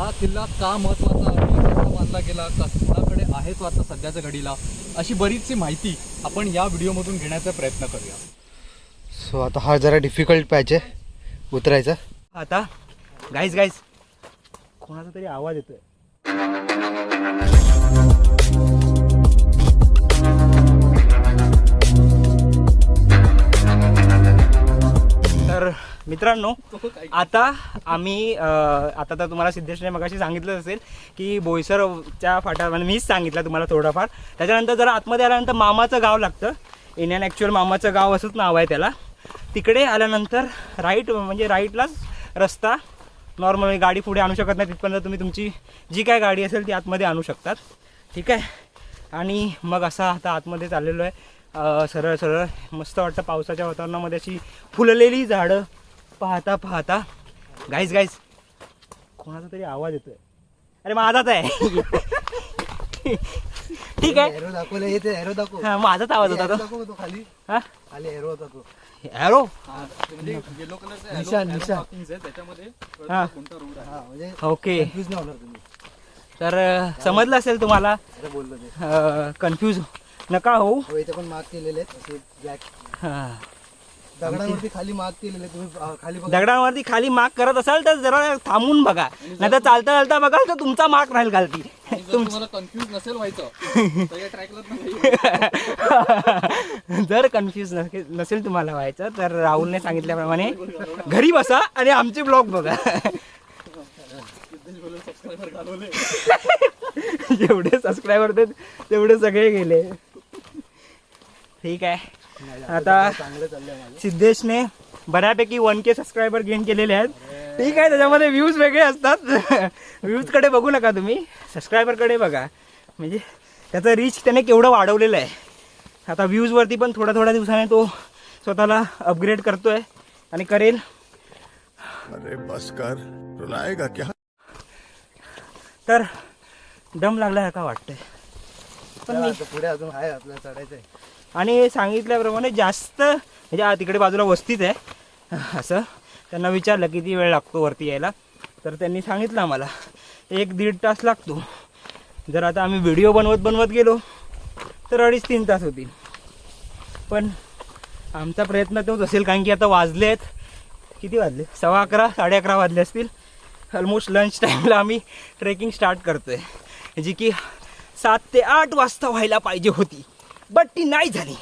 हा किल्ला का महत्त्वाचा आहे? कसा बांधला गेला? कुणाकडे आहे तो आता सध्याच्या घडीला? अशी बरीचशी माहिती आपण या व्हिडिओमधून घेण्याचा प्रयत्न करूया. सो आता हा जरा डिफिकल्ट पॅच आहे. उतरायचा. आता गाईज गाईज कोणाचा तरी आवाज येतोय. तर मित्रांनो आता आम्ही आता तर तुम्हाला सिद्धेशने मगाशी सांगितलं असेल की बोईसरच्या फाटा म्हणजे मीच सांगितलं तुम्हाला थोडंफार. त्याच्यानंतर जरा आतमध्ये आल्यानंतर मामाचं गाव लागतं. इंडियन ॲक्च्युअल मामाचं गाव असंच नाव आहे त्याला. तिकडे आल्यानंतर राईट म्हणजे राईटलाच रस्ता नॉर्मल गाडी पुढे आणू शकत नाही तिथपर्यंत तुम्ही तुमची जी काय गाडी असेल ती आतमध्ये आणू शकतात. ठीक आहे? आणि मग असा आता आतमध्ये चाललेलो आहे. सरळ सरळ मस्त वाटतं पावसाच्या वातावरणामध्ये अशी फुललेली झाडं पाहता पाहता. गाईज गाईज कोणाचा तरी आवाज येतोय. अरे माझाच आहे. ठीक आहे. एरो दाखवलं येते एरो दाखव. हा माझाच आवाज होता तो. दाखव तो खाली. हा? खाली एरो होता तो. म्हणजे येलो कलरचा निशाण, निशाण. त्याच्यामध्ये हा. कोणता रोड आहे? हा म्हणजे ओके कन्फ्यूज नाही होणार तुम्ही. तर अं, समजलं असेल तुम्हाला असं बोललो ते कन्फ्यूज नका होऊ. हो इथे पण मार्क केलेले आहेत असे ब्लॅक हा. दगडांवरती खाली मार्क केलेले आहेत. तुम्ही अं, खाली बघा. दगडांवरती खाली मार्क करत असाल तर जरा थांबून बघा. नाही तर चालता चालता बघाल तर तुमचा मार्क राहील खालती. आणि जर तुम्हाला कन्फ्युज नसेल व्हायचं तर या ट्रॅकला जर कन्फ्यूज नसेल तुम्हाला व्हायचं तर राहुलने सांगितल्याप्रमाणे घरी बसा आणि आमचे ब्लॉग बघा. जेवढे सबस्क्रायबर होते तेवढे सगळे गेले. ठीक आहे. आता चांगलं चाललंय माझं सिद्धेशने बऱ्यापैकी वन के सबस्क्रायबर गेन केलेले आहेत. ठीक आहे त्याच्यामध्ये व्ह्यूज वेगळे असतात. व्ह्यूजकडे बघू नका तुम्ही. सबस्क्रायबरकडे बघा. म्हणजे त्याचं रीच त्याने केवढं वाढवलेलं आहे. आता व्ह्यूजवरती पण थोड्या थोड्या दिवसाने तो स्वतःला अपग्रेड करतोय आणि करेल. अरे बस कर रुलाएगा क्या? तर दम लागल्यासारखा वाटतंय. पण पुढे अजून आहे आपल्याला चढायचं आहे आणि सांगितल्याप्रमाणे जास्त म्हणजे तिकडे बाजूला वस्तीच आहे. असं. त्यांना विचारलं किती वेळ लागतो वरती यायला. तर त्यांनी सांगितलं आम्हाला एक दीड तास लागतो. जर आता आम्ही व्हिडिओ बनवत बनवत गेलो तर अडीच तीन तास होतील. पण आमचा प्रयत्न तोच असेल कारण की आता वाजले आहेत. किती वाजले? सव्वा अकरा साडे अकरा वाजले असतील. ऑलमोस्ट लंच टाईमला आम्ही ट्रेकिंग स्टार्ट करतो आहे जी की सात ते आठ वाजता व्हायला पाहिजे होती. बट ती नाही झाली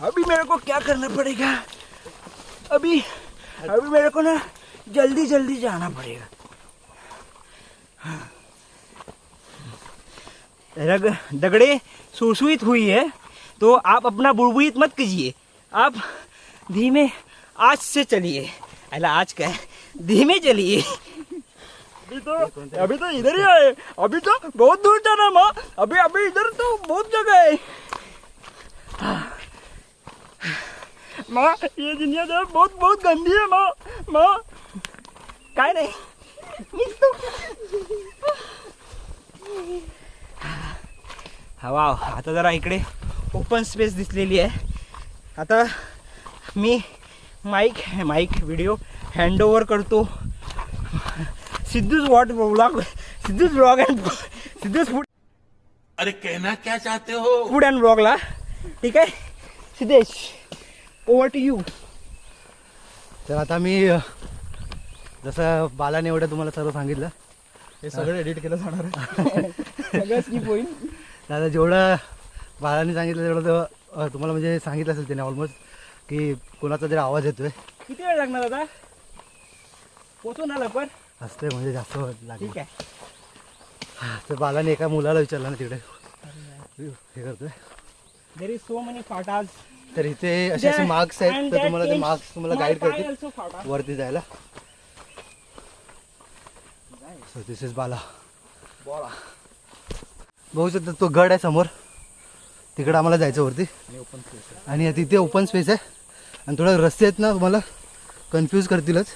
अभी मेरे को क्या करना पड़ेगा? अभी अभी मेरे को ना जल्दी जल्दी जाना पड़ेगा। रग, दगड़े सुरसुईत हुई है तो आप अपना बुड़बुड़ित मत कीजिए। आप धीमे आज से चलिए। अला, आज है? धीमे चलिए। अभी तो अभी तो इधर ही आए। अभी तो बहुत दूर जाना माँ। अभी अभी इधर तो बहुत जगह है। माँ ये दुनिया जो बहुत बहुत गंदी है माँ माँ। काय नाही हा वाव आता जरा इकडे ओपन स्पेस दिसलेली आहे. आता मी माईक माईक व्हिडिओ हँड करतो. सिद्धूच वॉट ब्लॉग सिद्धूच ब्लॉग अँड सिद्धूच फूड अरे कहना क्या चाहते हो? फूड अँड ब्लॉगला ठीक आहे? सिद्धेश ओव्हर टू यू तर आता मी जसं बालाने एवढं तुम्हाला सर्व सांगितलं हे सगळं एडिट केलं जाणार आहे. सगळं स्किप होईल. आता जेवढं बालाने सांगितलं तेवढं तर, तुम्हाला म्हणजे सांगितलं असेल त्याने ऑलमोस्ट की कोणाचा तरी आवाज येतोय. किती वेळ लागणार आता? पोचून आला पण असतंय म्हणजे जास्त लागेल ठीक आहे. तर बालाने एका मुलाला विचारलं ना तिकडे. हे करतोय. देर इज सो मेनी फाटाज तर इथे असे असे मार्क्स आहेत तर तुम्हाला ते मार्क्स तुम्हाला गाईड करतील. वरती जायला. सो दिस इज बाला बघू शकता तो गड आहे समोर. तिकडे आम्हाला जायचं वरती. आणि तिथे ओपन स्पेस आहे. आणि थोडं रस्ते आहेत ना तुम्हाला कन्फ्यूज करतीलच.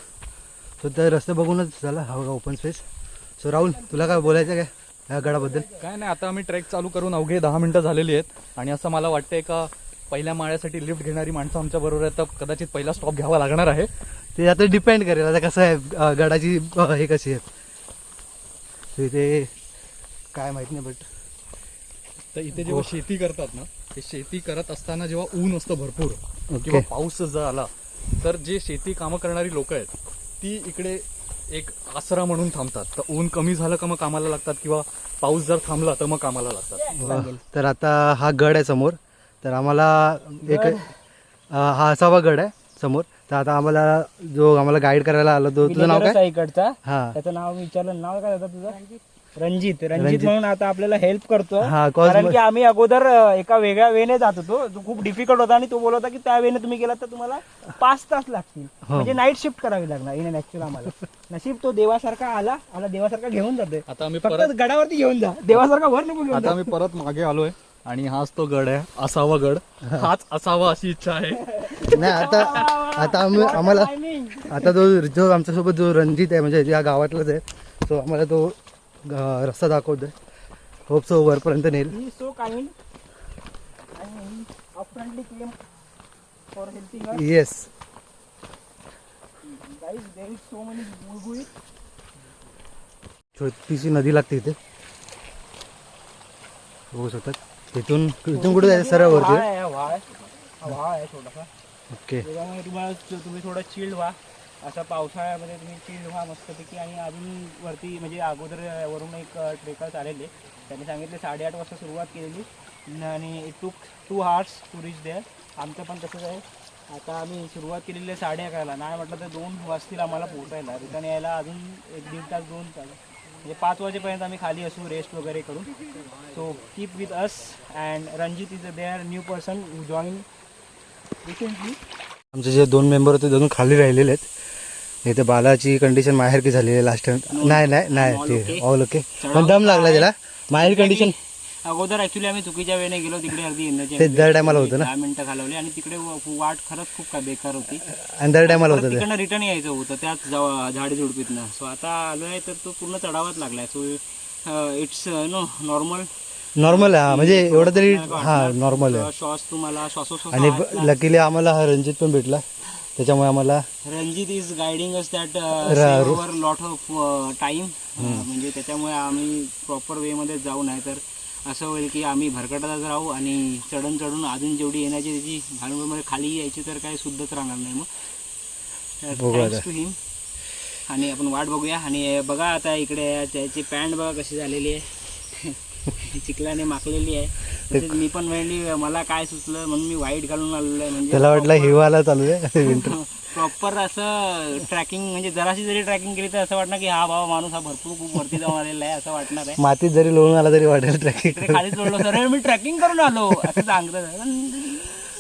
सो त्या रस्ते बघूनच झाला हा बघा ओपन स्पेस सो राहुल तुला काय बोलायचं काय? या गडाबद्दल? काय नाही आता आम्ही ट्रेक चालू करून अवघे दहा मिनिटं झालेली आहेत. आणि असं मला वाटतंय का पहिल्या माळ्यासाठी लिफ्ट घेणारी माणसं आमच्या बरोबर आहेत तर कदाचित पहिला स्टॉप घ्यावा लागणार आहे. ते आता डिपेंड करेल आता कसं आहे गडाची हे कशी आहे इथे काय माहीत नाही बट तर इथे जेव्हा शेती करतात ना ते शेती करत असताना जेव्हा ऊन असतं भरपूर किंवा पाऊस जर आला तर जे शेती कामं करणारी लोक आहेत ती इकडे एक आसरा म्हणून थांबतात. तर ऊन कमी झालं का मग कामाला लागतात? किंवा पाऊस जर थांबला तर मग कामाला लागतात? तर आता हा गड आहे समोर. तर आम्हाला एक हा असावा गड आहे समोर. तर आता आम्हाला जो आम्हाला गाईड करायला आला तो तुझं नाव काय? इकडचा. हा. त्याचं नाव विचारलं. नाव काय होतं तुझं? रणजित रणजित म्हणून आता आपल्याला हेल्प करतो हा, cause कारण की आम्ही अगोदर अ, एका वेगळ्या वेने जात होतो. तो खूप डिफिकल्ट होता आणि तो बोलत होता की त्या वेने तुम्ही गेलात तर तुम्हाला पाच तास लागतील. हो. म्हणजे नाईट शिफ्ट करावी लागणार. इन ऍक्च्युअल आम्हाला. नशीब तो देवासारखा आला आला देवासारखा घेऊन जातोय. आता आम्ही फक्त परत गडावरती घेऊन जा. देवासारखा वर नको घेऊन आता जा. आम्ही परत मागे आलोय आणि हाच तो गड आहे असावा गड. हाच असावा अशी इच्छा आहे. नाही आता आता आम्ही आम्हाला आता तो जो आमच्यासोबत जो रणजित आहे म्हणजे या गावातलाच आहे सो आम्हाला तो रस्ता दाखवतोय होप सो वरपर्यंत नेईल ही सो काइंड येस छोटीशी नदी लागते इथे बघू शकतात इथून इथून कुठे जायचं सरळ व्हाळ वरती हा हा ओके तुम्ही थोडं चिल्ड व्हा असा पावसाळ्यामध्ये तुम्ही चिल्ड व्हा मस्तपैकी आणि अजून वरती म्हणजे अगोदर वरून एक ट्रेकर्स आलेले त्यांनी सांगितले साडेआठ वाजता सुरुवात केलेली. आणि it took two hours to reach there आमचं पण तसंच आहे. आता आम्ही सुरुवात केलेली आहे साडे अकराला. नाही म्हटलं तर दोन वाजतील आम्हाला पोहोचायला. रिटर्न यायला अजून एक दीड तास दोन तास. म्हणजे पाच वाजेपर्यंत आम्ही खाली असू रेस्ट वगैरे करून. So keep with us and Ranjit is a there new person join recently आमचे जे दोन मेंबर होते दोन खाली राहिलेले आहेत. इथे बालाची कंडिशन माहेरकी झालेली आहे लास्ट टाइम नाही नाही नाही ते. ऑल ओके पण दम लागला त्याला. माहेर कंडिशन अगोदर ऍक्च्युली आम्ही चुकीच्या वेळेने गेलो तिकडे एनर्जी ते दर टायमाला होतं ना? दहा मिनिटं घालवली आणि तिकडे वाट खरंच खूप काय बेकार होती. आणि दर टायमाला होतं तिकडनं रिटर्न यायचं होतं त्याच झाडी झुडपीतनं. सो आता आलोय तर तो पूर्ण चढावाच लागलाय. So it's no normal normal आहे हा, म्हणजे एवढं तरी हा नॉर्मल आहे. श्वास तुम्हाला श्वासोश्वास आणि लकीली आम्हाला हा रणजित पण भेटला. त्याच्यामुळे आम्हाला Ranjit is guiding us that रा- ओव्हर लॉट ऑफ टाइम म्हणजे त्याच्यामुळे आम्ही प्रॉपर वेमध्ये जाऊ नाही तर असं होईल की आम्ही भरकटतच राहू आणि चढून चढून अजून जेवढी एनर्जी त्याची भांडवलमध्ये खाली यायची तर काही शुद्धच राहणार नाही बघू मग आता. थँक्स टू हिम आणि आपण वाट बघूया. आणि बघा आता इकडे त्याची पॅन्ट बघा कशी झालेली आहे. चिखलाने माखलेली आहे. तसेच मी पण वेळली मला काय सुचलं? म्हणून मी वाईट घालून आलेलो आहे. म्हणजे त्याला वाटलं हिवाळा चालू आहे. प्रॉपर असं ट्रॅकिंग म्हणजे जराशी जरी ट्रॅकिंग केली तर असं वाटणार की हा बाबा माणूस हा भरपूर खूप वरती जाऊन आलेला आहे असं वाटणार आहे. मातीत जरी लोळून आला तरी वाटेल ट्रॅकिंग खाली सोडलो सर मी ट्रॅकिंग करून आलो. असं सांगतो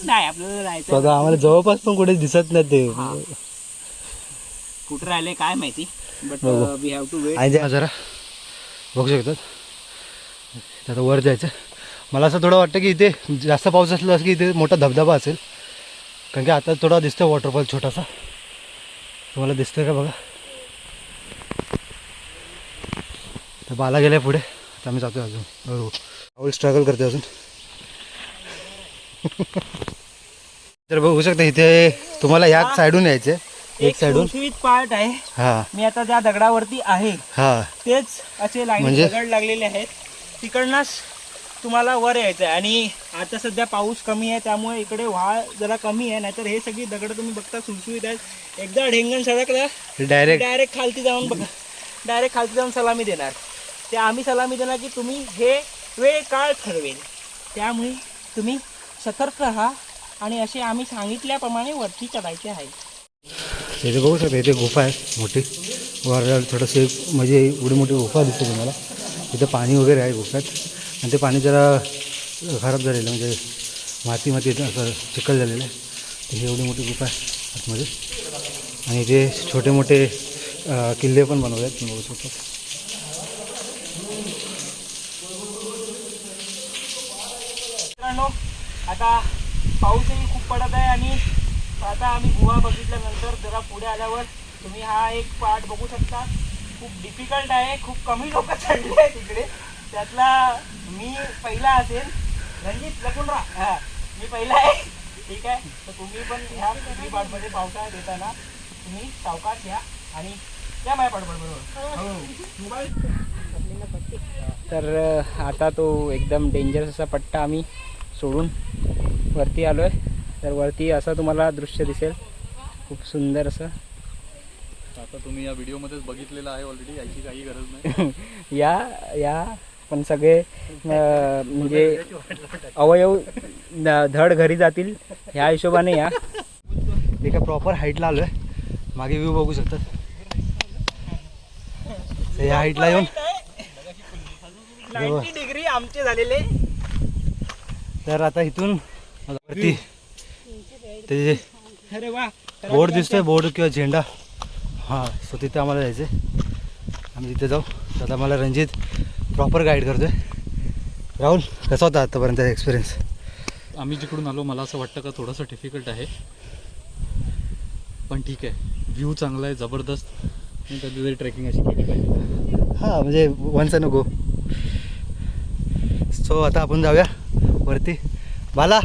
नाही आपल्याला स्वतः आम्हाला जवळपास पण कुठे दिसत नाही ते. कुठे राहिले काय माहिती but we have to wait जरा बघू शकतात. आता वर जायचं. मला असं थोडं वाटतं की इथे जास्त पाऊस असला असं की इथे मोठा धबधबा असेल. कारण की आता थोडा दिसतोय वॉटरफॉल छोटासा. तुम्हाला दिसतोय का बघा? तर बाला गेल्या पुढे. आता आम्ही जातोय अजून. हो. राहुल स्ट्रगल करते अजून. तर बघू शकता इथे तुम्हाला ह्या साईडून यायचं एक साईडून पार्ट आहे. हां. मी आता त्या दगडावरती आहे. हां. तेच असे लाईन म्हणजे? दगड लागलेले आहेत. तिकडनंच तुम्हाला वर यायचं आहे आणि आता सध्या पाऊस कमी आहे त्यामुळे इकडे व्हाळ जरा कमी आहे. नाहीतर हे सगळी दगड तुम्ही बघता सुलसुलीत आहेत. एकदा ढेंगण सडकलं डायरेक्ट डायरेक्ट खालती जाऊन बघा डायरेक्ट खालती जाऊन सलामी देणार. ते आम्ही सलामी देणार की तुम्ही हे वेळ काळ ठरवेल. त्यामुळे तुम्ही सतर्क राहा आणि असे आम्ही सांगितल्याप्रमाणे वरती चढायचे आहे. इथे बघू शकता इथे गुफा आहे मोठी. वर थोडंसं म्हणजे एवढी मोठी गुफा दिसते तुम्हाला. इथं पाणी वगैरे आहे गुफ्यात आणि ते पाणी जरा खराब झालेलं म्हणजे माती माती असं चिखल झालेलं आहे. तर ही एवढी मोठी गुफा आहे आतमध्ये. आणि इथे छोटे मोठे किल्ले पण बनवले आहेत. तुम्ही बघू शकता. आता पाऊसही खूप पडत आहे आणि आता आम्ही गुहा बघितल्यानंतर जरा पुढे आल्यावर तुम्ही हा एक पार्ट बघू शकता. खूप डिफिकल्ट आहे खूप कमी लोक चढले आहेत तिकडे त्यातला मी पहिला असेल. रणजित लपून राहा हा मी पहिला आहे. ठीक आहे. तर तुम्ही पण ह्या तिन्ही पार्टमध्ये पावसाळ्यात येताना तुम्ही सावकाश या आणि या माझ्या पाठबळ बरोबर हो. मोबाईल. तर आता तो एकदम डेंजरस असा पट्टा आम्ही सोडून वरती आलो आहे तर वरती असं तुम्हाला दृश्य दिसेल. खूप सुंदर असं. आता तुम्ही या व्हिडिओमध्येच बघितलेलं आहे ऑलरेडी याची काही गरज नाही. या या पण सगळे म्हणजे अवयव धड घरी जातील ह्या हिशोबाने या. एका प्रॉपर हाईटला आलो आहे मागे व्ह्यू बघू शकतात. या हाईटला येऊन. डिग्री आमचे झालेले. तर आता इथून वरती. ते बोर्ड दिसतोय बोर्ड किंवा झेंडा. हां सो तिथे आम्हाला जायचं आहे आम्ही तिथे जाऊ. तर आता मला रणजित प्रॉपर गाईड करतोय. राहुल कसा होता आतापर्यंत एक्सपिरियन्स आम्ही जिकडून आलो मला असं वाटतं का थोडंसं डिफिकल्ट आहे. पण ठीक आहे. व्ह्यू चांगला आहे जबरदस्त. मी कधीतरी ट्रेकिंग अशी केली पाहिजे. हां म्हणजे वन्स अ गो सो आता आपण जाऊया. वरती. बाला!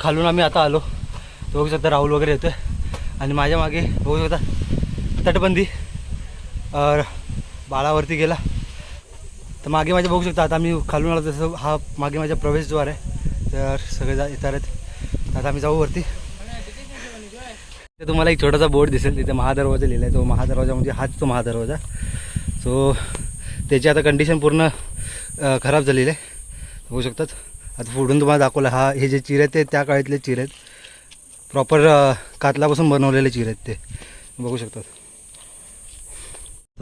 खालून आम्ही आता आलो. तो बघू शकता राहुल वगैरे येतोय. आणि माझ्या मागे बघू शकता तटबंदी. बाळावरती गेला. तर मागे माझ्या बघू शकता आता आम्ही खालून आलो तसं हा मागे माझ्या प्रवेशद्वार आहे. तर सगळे जा येतात आहेत आता आम्ही जाऊ वरती. ते तुम्हाला एक छोटासा बोर्ड दिसेल. तिथे महादरवाजा लिहिला आहे तो महादरवाजा म्हणजे हाच तो महादरवाजा. सो त्याची आता कंडिशन पूर्ण खराब झालेली आहे. बघू शकतात. आता पुढून तुम्हाला दाखवलं हा हे जे चिरे आहेत ते त्या काळातले चिरे आहेत. प्रॉपर कातलापासून बनवलेले चिरे आहेत ते. बघू शकतात.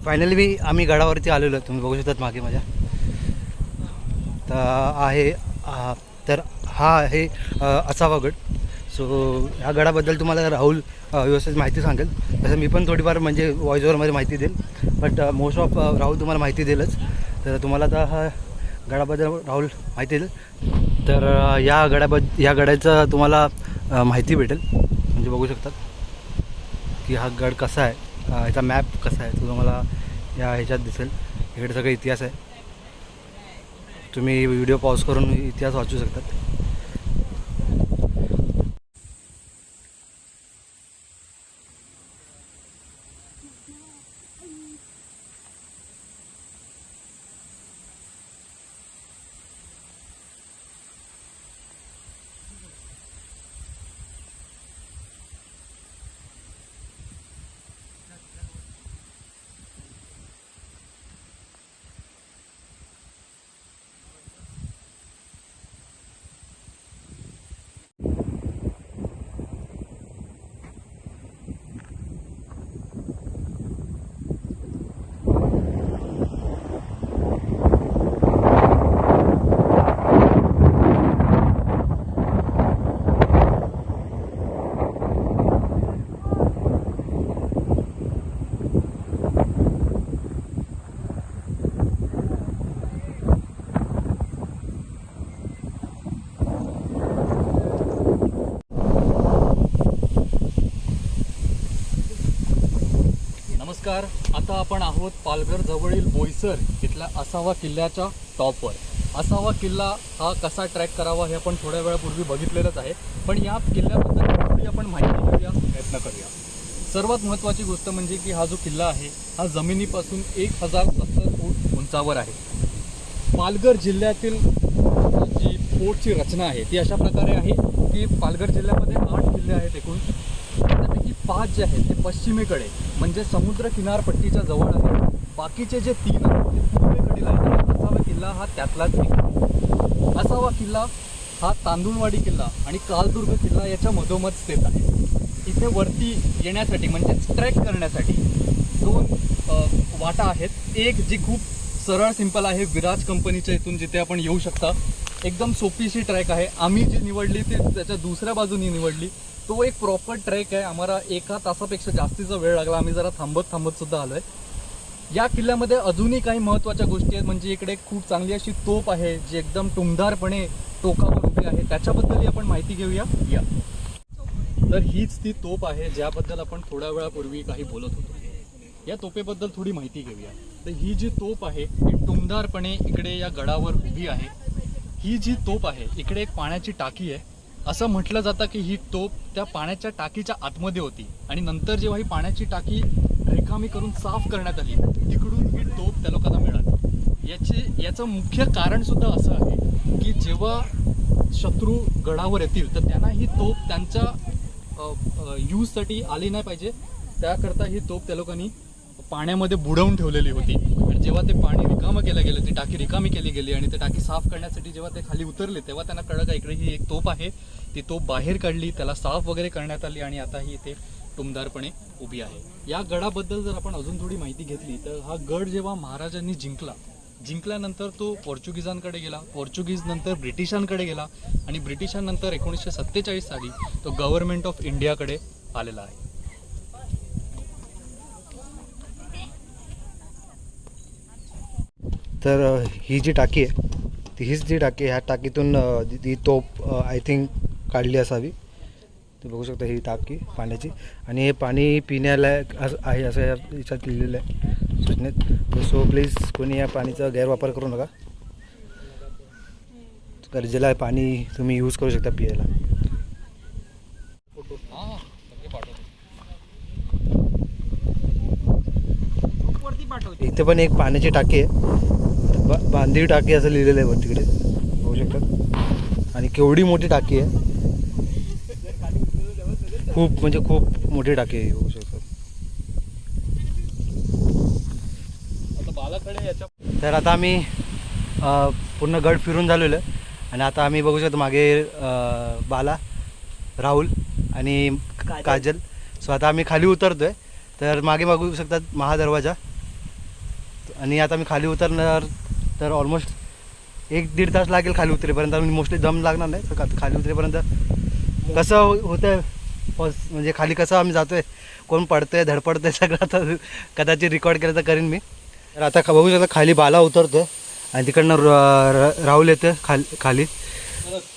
फायनली मी आम्ही गडावरती आलेलो आहे. तुम्ही बघू शकतात मागे माझ्या. तर आहे तर हा आहे असावा गड. सो ह्या गडाबद्दल तुम्हाला राहुल व्यवस्थित माहिती सांगेल. तसं मी पण थोडीफार म्हणजे व्हॉइस ओव्हरमध्ये माहिती देईल. बट मोस्ट ऑफ राहुल तुम्हाला माहिती देईलच तर तुम्हाला आता हा गडाबद्दल राहुल माहिती देईल. तर या गड्याबद्द या गडाचं तुम्हाला माहिती भेटेल. म्हणजे बघू शकतात की हा गड कसा आहे याचा मॅप कसा आहे तो तुम्हाला या ह्याच्यात दिसेल. इकडे सगळं इतिहास आहे. तुम्ही व्हिडिओ पॉज करून इतिहास वाचू शकतात. नमस्कार. आता आपण आहोत पालघर जवळील बोईसर इथल्या असावा किल्ल्याच्या टॉपवर. असावा किल्ला हा कसा ट्रॅक करावा हे आपण थोड्या वेळापूर्वी बघितलेलंच आहे. पण या किल्ल्याबद्दल थोडी आपण माहिती घेऊया. प्रयत्न करूया. सर्वात महत्त्वाची गोष्ट म्हणजे की हा जो किल्ला आहे हा जमिनीपासून एक हजार सत्तर फूट उंचावर आहे. पालघर जिल्ह्यातील जी फोर्टची रचना आहे ती अशा प्रकारे आहे की पालघर जिल्ह्यामध्ये आठ किल्ले आहेत एकूण. त्यापैकी पाच जे आहेत ते पश्चिमेकडे. म्हणजे समुद्र किनारपट्टीच्या जवळ आहे. बाकीचे जे तीन आहेत ते पूर्वेकडील आहेत. असावा किल्ला हा त्यातलाच एक आहे. असावा किल्ला हा तांदुळवाडी किल्ला आणि कालदुर्ग किल्ला याच्या मधोमध स्थित आहे. इथे वरती येण्यासाठी म्हणजे ट्रेक करण्यासाठी दोन वाटा आहेत. एक जी खूप सरळ सिंपल आहे विराज कंपनीच्या इथून जिथे आपण येऊ शकता एकदम सोपीशी ट्रॅक आहे. आम्ही जी निवडली ती त्याच्या दुसऱ्या बाजूनी निवडली. तो एक प्रॉपर ट्रॅक आहे. आम्हाला एका तासापेक्षा जास्तीचा वेळ लागला. आम्ही जरा थांबत थांबत सुद्धा आलोय. या किल्ल्यामध्ये अजूनही काही महत्त्वाच्या गोष्टी आहेत. म्हणजे इकडे खूप चांगली अशी तोप आहे जी एकदम टुमदारपणे टोकावर उभी आहे. त्याच्याबद्दलही आपण माहिती घेऊया. या. तर हीच ती तोप आहे ज्याबद्दल आपण थोड्या वेळापूर्वी काही बोलत होतो. या तोपेबद्दल थोडी माहिती घेऊया. तर ही जी तोप आहे ही टुमदारपणे इकडे या गडावर उभी आहे. ही जी तोप आहे इकडे एक पाण्याची टाकी आहे. असं म्हटलं जातं की ही तोप त्या पाण्याच्या टाकीच्या आतमध्ये होती. आणि नंतर जेव्हा ही पाण्याची टाकी रिकामी करून साफ करण्यात आली तिकडून ही तोप त्या लोकांना मिळाली. याचे याचं मुख्य कारण सुद्धा असं आहे की जेव्हा शत्रू गडावर येतील तर त्यांना ही तोप त्यांच्या यूजसाठी आली नाही पाहिजे. त्याकरता ही तोप त्या लोकांनी पाण्यामध्ये बुडवून ठेवलेली होती. आणि जेव्हा ते पाणी रिकामं केलं गेलं ती टाकी रिकामी केली गेली आणि ते टाकी साफ करण्यासाठी जेव्हा ते खाली उतरले तेव्हा त्यांना कळलं का इकडे ही एक तोप आहे. ती तोप बाहेर काढली त्याला साफ वगैरे करण्यात आली आणि आता ही इथे टुमदारपणे उभी आहे. या गडाबद्दल जर आपण अजून थोडी माहिती घेतली तर हा गड जेव्हा महाराजांनी जिंकला जिंकल्यानंतर तो पोर्चुगीजांकडे गेला पोर्चुगीज नंतर ब्रिटिशांकडे गेला आणि ब्रिटिशांनंतर एकोणीसशे सत्तेचाळीस साली तो गव्हर्नमेंट ऑफ इंडियाकडे आलेला आहे. तर ही जी टाकी आहे ती हीच जी टाकी आहे ह्या टाकीतून ती- तोप आय थिंक काढली असावी. तुम्ही बघू शकता ही टाकी पाण्याची. आणि हे पाणी पिण्याला आहे असं या याच्यात लिहिलेलं आहे. सूचनेत सो प्लीज कोणी या पाणीचा गैरवापर करू नका. गरजेला पाणी तुम्ही यूज करू शकता पियाला. इथे पण एक पाण्याची टाकी आहे. बा बांधीव टाकी असं लिहिलेलं आहे वर तिकडे. बघू शकतात. आणि केवढी मोठी टाकी आहे. खूप म्हणजे खूप मोठी टाकी आहे बघू शकतात. तर आता आम्ही पूर्ण गड फिरून झालेलो आहे. आणि आता आम्ही बघू शकतो मागे बाला राहुल आणि काजल. काजल. सो आता आम्ही खाली उतरतो आहे तर मागे बघू शकतात महादरवाजा. आणि आता मी खाली उतरणार तर ऑलमोस्ट एक दीड तास लागेल खाली उतरेपर्यंत. आणि मोस्टली दम लागणार नाही तर खाली उतरेपर्यंत. कसं होतं आहे म्हणजे खाली कसं आम्ही जातो आहे कोण पडतं आहे धडपडतं आहे सगळं आता कदाचित रेकॉर्ड केलं तर करीन मी. तर आता बघू शकता खाली बाला उतरतो आहे आणि तिकडनं र- राहुल येतं खाली खाली.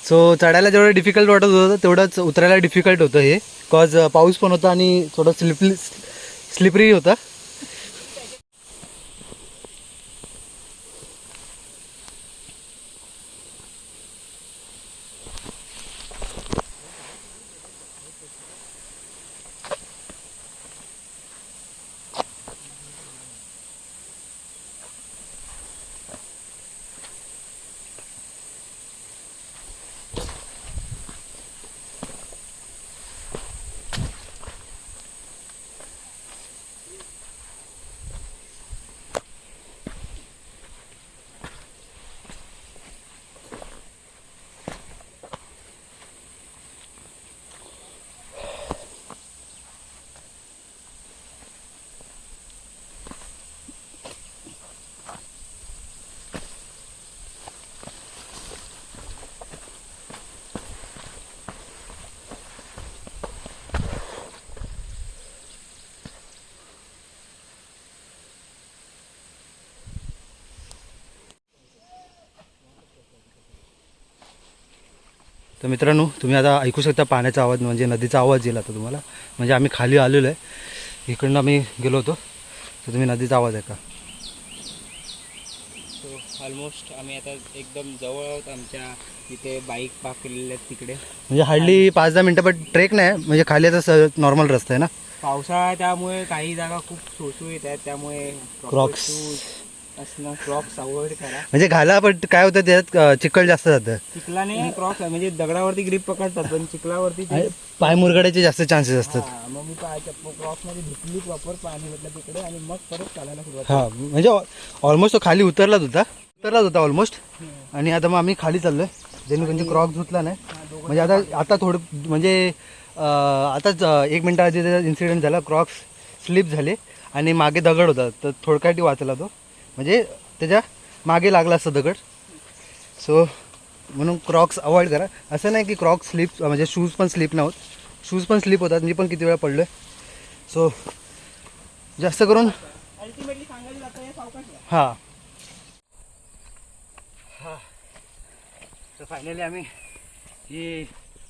सो चढायला जेवढं डिफिकल्ट वाटत होतं तेवढंच उतरायला डिफिकल्ट होतं हे. बिकॉज पाऊस पण होता आणि थोडं स्लिपली स्लिपरी होता. तर मित्रांनो तुम्ही आता ऐकू शकता पाण्याचा आवाज म्हणजे नदीचा आवाज येईल आता तुम्हाला. म्हणजे आम्ही खाली आलेलो आहे. इकडनं आम्ही गेलो होतो. तर तुम्ही नदीचा आवाज ऐका. सो ऑलमोस्ट आम्ही आता एकदम जवळ आहोत. आमच्या इथे बाईक पार्क केलेले आहेत तिकडे. म्हणजे हार्डली पाच दहा मिनटं पण ट्रेक नाही. म्हणजे खाली आता नॉर्मल रस्ता आहे ना? पावसाळा त्यामुळे काही जागा खूप सोसुळीत आहेत. त्यामुळे Crocs. shoes असणं क्रॉक्स अवॉइड करा. म्हणजे घाला पण काय होतं त्याच्यात अं, चिखल जास्त जातं. चिखलाने क्रॉक्स म्हणजे दगडावरती ग्रीप पकडतात पण चिखलावरती ते आणि पाय मुरगडायचे जास्त चान्सेस असतात. हा, मग मी क्रॉक्समध्ये धुतली प्रॉपर पाणी म्हटलं तिकडे आणि मग परत चालायला सुरुवात हा म्हणजे ऑलमोस्ट तो खाली उतरलाच होता. उतरलाच होता ऑलमोस्ट आणि आता मग आम्ही खाली चाललोय. म्हणजे क्रॉक धुतला नाही. म्हणजे आता आता थोडं म्हणजे अं, आताच अं, एक मिनटा आधी इन्सिडेंट झाला क्रॉक्स स्लिप झाले आणि मागे दगड होता. तर थोडक्याटी वाचला तो. म्हणजे त्याच्यामागे लागला असतं दगड. सो म्हणून क्रॉक्स अवॉइड करा. असं नाही की क्रॉक्स स्लिप म्हणजे शूज पण स्लिप नाही होत शूज पण स्लिप होतात. मी पण किती वेळा पडलो आहे सो जास्त करून हे. हां. हां. तर फायनली आम्ही ही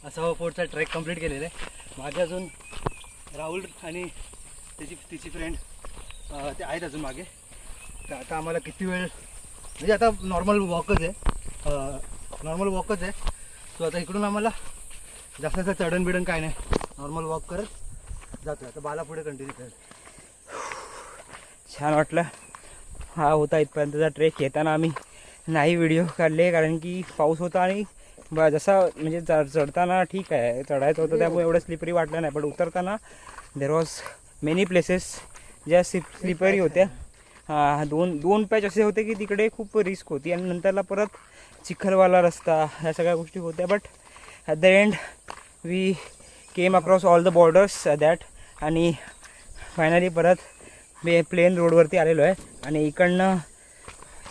असावा पोर्टचा ट्रेक कंप्लीट केलेला आहे. मागे अजून राहुल आणि त्याची तिची फ्रेंड ते आहेत अजून मागे. तर आता आम्हाला किती वेळ म्हणजे आता नॉर्मल वॉकच आहे. नॉर्मल वॉकच आहे. सो आता इकडून आम्हाला जास्त जास्त चढण बिडण काय नाही. नॉर्मल वॉक करत जातो आता बाला पुढे कंटिन्यू करत छान वाटलं. हा होता इथपर्यंतचा ट्रेक येताना आम्ही नाही व्हिडिओ काढले कारण की पाऊस होता आणि ब- जसा म्हणजे चढताना ठीक आहे. चढायचं होतं त्यामुळे एवढं स्लिपरी वाटलं नाही. पण उतरताना देर वॉज मेनी प्लेसेस ज्या स्लिप स्लिपरी होत्या. दोन दोन पॅच असे होते की तिकडे खूप रिस्क होती आणि नंतरला परत चिखलवाला रस्ता ह्या सगळ्या गोष्टी होत्या. But at the end we came across all the borders that आणि फायनली परत मी प्लेन रोडवरती आलेलो आहे. आणि इकडनं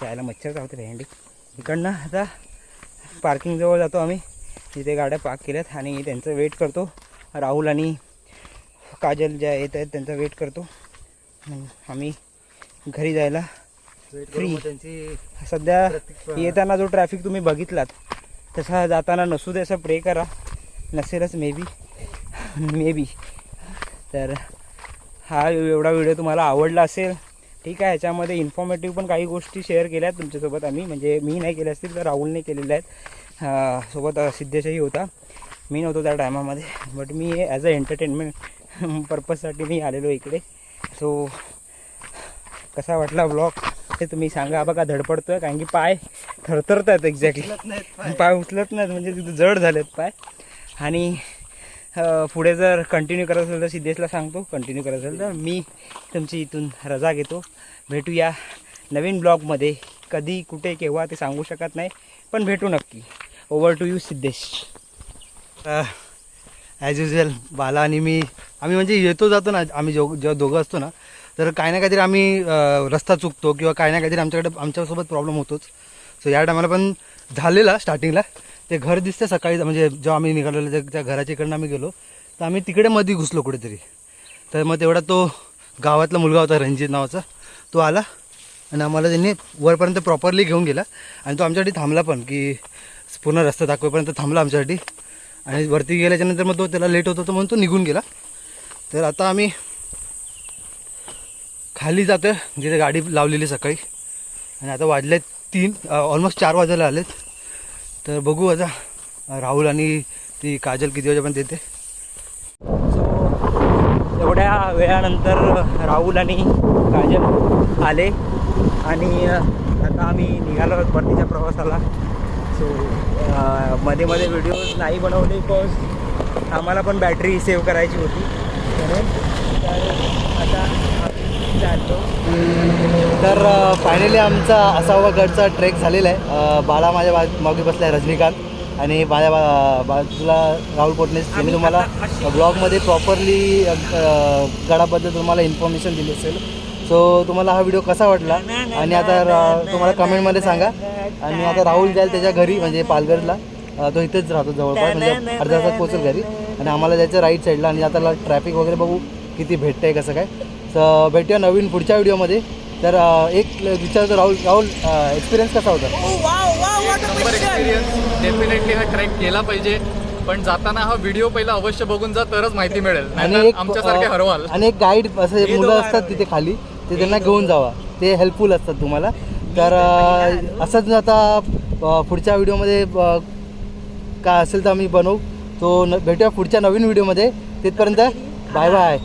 जायला मच्छर चावते रे हँडी इकडनं आता पार्किंगजवळ जातो आम्ही. तिथे गाड्या पार्क केल्यात आणि त्यांचं वेट करतो. राहुल आणि काजल ज्या येत आहेत त्यांचा वेट करतो. आम्ही घरी जायला. त्यांची सध्या येताना जो ट्रॅफिक तुम्ही बघितलात तसा जाताना नसू दे असं प्रे करा. नसेलच मे बी मे बी तर हा एवढा व्हिडिओ तुम्हाला आवडला असेल ठीक आहे ह्याच्यामध्ये इन्फॉर्मेटिव्ह पण काही गोष्टी शेअर केल्या आहेत तुमच्यासोबत आम्ही. म्हणजे मी नाही केल्या असतील तर राहुलने केलेल्या आहेत. सोबत सिद्धेशही होता. मी नव्हतो त्या टायमामध्ये बट मी ॲज अ एंटरटेनमेंट पर्पजसाठी मी आलेलो इकडे. सो कसा वाटला ब्लॉग ते तुम्ही सांगा. बघा धडपडतोय कारण की पाय थरथरत आहेत एक्झॅक्टली पाय. उचलत नाहीत म्हणजे तिथे जड झालेत पाय. आणि पुढे जर कंटिन्यू करत असेल तर सिद्धेशला सांगतो. कंटिन्यू करत असेल तर मी तुमची इथून रजा घेतो. भेटूया नवीन ब्लॉगमध्ये कधी कुठे केव्हा ते सांगू शकत नाही पण भेटू नक्की. Over to you Siddhesh. As usual Bala आणि मी आम्ही म्हणजे येतो जातो ना आम्ही जो जेव्हा दोघं असतो ना तर काही ना काहीतरी आम्ही रस्ता चुकतो किंवा काही ना काहीतरी आमच्याकडे आमच्यासोबत प्रॉब्लेम होतोच. सो या टायमाला पण झालेला स्टार्टिंगला ते घर दिसतं सकाळी म्हणजे जेव्हा आम्ही निघालेलो त्या- त्या घराच्या इकडनं आम्ही गेलो तर आम्ही तिकडे मध्ये घुसलो कुठेतरी. तर मग तेवढा तो गावातला मुलगा होता रणजित नावाचा तो आला आणि आम्हाला त्यांनी वरपर्यंत प्रॉपरली घेऊन गेला. आणि तो आमच्यासाठी थांबला पण की पूर्ण रस्ता दाखवेपर्यंत थांबला आमच्यासाठी. आणि वरती गेल्याच्यानंतर मग तो त्याला लेट होत तर म्हणून तो निघून गेला. तर आता आम्ही खाली जातं जिथे गाडी लावलेली सकाळी. आणि आता वाजले तीन ऑलमोस्ट चार वाजायला आलेत. तर बघू आता राहुल आणि ती काजल किती वाजेपर्यंत येते. सो एवढ्या वेळानंतर राहुल आणि काजल आले. आणि आता आम्ही निघालो आहोत परतीच्या प्रवासाला सो मध्ये मध्ये व्हिडिओज नाही बनवले बिकॉज आम्हाला पण बॅटरी सेव्ह करायची होती. म्हणून तर आता तर फायनली आमचा असावा गडचा ट्रेक झालेला आहे. बाळा माझ्या बा मागे बसला आहे रजनीकांत आणि माझ्या बा बाजूला राहुल पोटनेस यांनी आम्ही तुम्हाला ब्लॉगमध्ये प्रॉपरली गडाबद्दल तुम्हाला इन्फॉर्मेशन दिली असेल. सो तुम्हाला हा व्हिडिओ कसा वाटला? आणि आता तुम्हाला कमेंटमध्ये सांगा. आणि आता राहुल जाईल त्याच्या घरी म्हणजे पालघरला. तो इथेच राहतो जवळपास म्हणजे अर्ध्या तासात पोहोचेल घरी. आणि आम्हाला जायचं राईट साईडला आणि आता ट्रॅफिक वगैरे बघू किती भेटतंय कसं काय. तर भेटूया नवीन पुढच्या व्हिडिओमध्ये. तर एक विचारतो राहुल राहुल एक्सपिरियन्स कसा होता? नंबर एक्सपिरियन्स डेफिनेटली हा ट्रॅक केला पाहिजे. पण जाताना हा व्हिडिओ पहिला अवश्य बघून जा तरच माहिती मिळेल. आणि एक आमच्यासारखे हरवाल. आणि एक गाईड असे मुलं असतात तिथे खाली. ते त्यांना घेऊन जावा. ते हेल्पफुल असतात तुम्हाला. तर असंच आता पुढच्या व्हिडिओमध्ये काय असेल तर आम्ही बनवू. तो न भेटूया पुढच्या नवीन व्हिडिओमध्ये. तिथपर्यंत बाय बाय